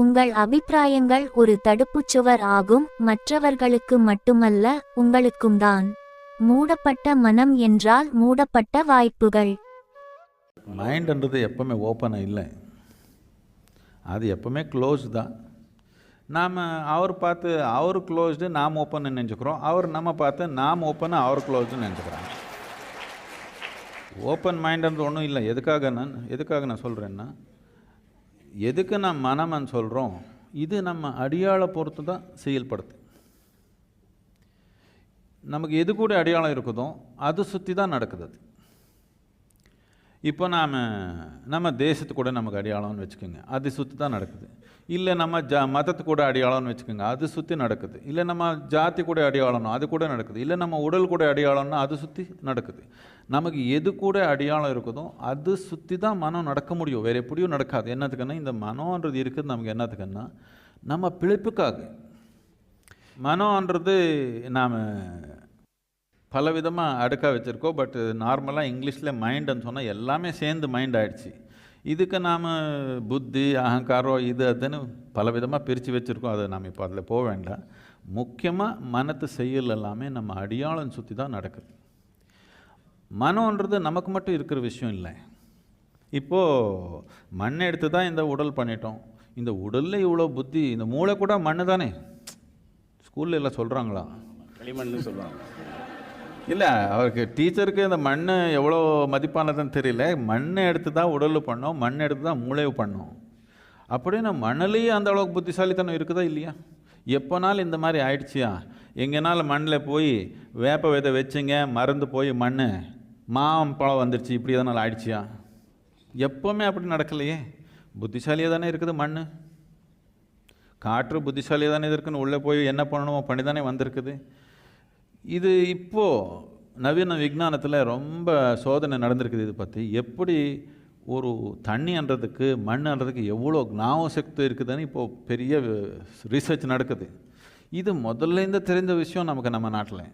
உங்கள் அபிப்பிராயங்கள் ஒரு தடுப்புச் சுவர் ஆகும் மற்றவர்களுக்கு மட்டுமல்ல உங்களுக்கும் தான். மூடப்பட்ட மனம் என்றால் மூடப்பட்ட வாய்ப்புகள். மைண்ட்ன்றது எப்பவுமே ஓப்பனாக இல்லை. அது எப்பவுமே க்ளோஸ் தான். நாம் அவர் பார்த்து அவர் க்ளோஸ்டு நாம் ஓப்பன் நினச்சிக்கிறோம். அவர் நம்ம பார்த்து நாம் ஓப்பன் அவர் க்ளோஸ்டு நினச்சிக்கிறோம் ஓப்பன் மைண்டுன்றது ஒன்றும் இல்லை. எதுக்காக நான் எதுக்காக நான் சொல்கிறேன்னா எதுக்கு நம்ம மனமன்னு சொல்கிறோம் இது நம்ம அடியாளை பொறுத்து தான் செயல்படுது. நமக்கு எது கூட அடையாளம் இருக்குதோ அது சுற்றி தான் நடக்குது அது. இப்போ நாம் நம்ம தேசத்து கூட நமக்கு அடையாளம்னு வச்சுக்கோங்க. அது சுற்றி தான் நடக்குது. இல்லை நம்ம ஜா மதத்து கூட அடையாளம்னு வச்சுக்கோங்க. அது சுற்றி நடக்குது. இல்லை நம்ம ஜாதி கூட அடையாளம்னா அது கூட நடக்குது. இல்லை நம்ம உடல் கூட அடையாளம்னா அது சுற்றி நடக்குது. நமக்கு எது கூட அடையாளம் இருக்குதோ அது சுற்றி தான் மனம் நடக்க முடியும். வேறு எப்படியும் நடக்காது. என்னத்துக்குன்னா இந்த மனோன்றது இருக்குது நமக்கு என்னத்துக்குன்னா நம்ம பிழைப்புக்காக. மனோன்றது நாம் பல விதமாக அடுக்காக வச்சுருக்கோம் பட் நார்மலாக இங்கிலீஷில் மைண்டுன்னு சொன்னால் எல்லாமே சேர்ந்து மைண்ட் ஆகிடுச்சு இதுக்கு நாம் புத்தி அகங்காரம் இது அதுன்னு பல விதமாக பிரித்து வச்சுருக்கோம். அதை நாம் இப்போ அதில் போக வேண்டாம். முக்கியமாக மனத்து செயல் எல்லாமே நம்ம அடியாளம் சுற்றி தான் நடக்குது. மனம்ன்றது நமக்கு மட்டும் இருக்கிற விஷயம் இல்லை. இப்போது மண்ணை எடுத்து தான் இந்த உடல் பண்ணிட்டோம். இந்த உடலில் இவ்வளோ புத்தி இந்த மூளை கூட மண்ணு தானே ஸ்கூலில் எல்லாம் சொல்கிறாங்களா களிமண்ணு சொல்லுவாங்க. இல்லை அவருக்கு டீச்சருக்கு இந்த மண் எவ்வளோ மதிப்பானதுன்னு தெரியல. மண்ணை எடுத்து தான் உடல் பண்ணோம் மண் எடுத்து தான் மூளைவு பண்ணோம். அப்படின்னா மண்ணிலேயே அந்த அளவுக்கு புத்திசாலித்தனம் இருக்குதா இல்லையா? எப்போனாலும் இந்த மாதிரி ஆயிடுச்சியா? எங்கேனாலும் மண்ணில் போய் வேப்ப விதை வச்சுங்க மறந்து போய் மண் மாம்பழம் வந்துடுச்சு இப்படி எதனால் ஆயிடுச்சியா? எப்போவுமே அப்படி நடக்கலையே. புத்திசாலியாக தானே இருக்குது மண் காற்று புத்திசாலியாக தானே இருக்குன்னு உள்ளே போய் என்ன பண்ணணுமோ பண்ணி தானே வந்திருக்குது. இது இப்போது நவீன விஞ்ஞானத்தில் ரொம்ப சோதனை நடந்திருக்குது இது பற்றி எப்படி ஒரு தண்ணின்றதுக்கு மண்ணுன்றதுக்கு எவ்வளோ ஞாபக சக்தி இருக்குதுன்னு இப்போது பெரிய ரிசர்ச் நடக்குது. இது முதல்லேருந்து தெரிந்த விஷயம் நமக்கு நம்ம நாட்டில்.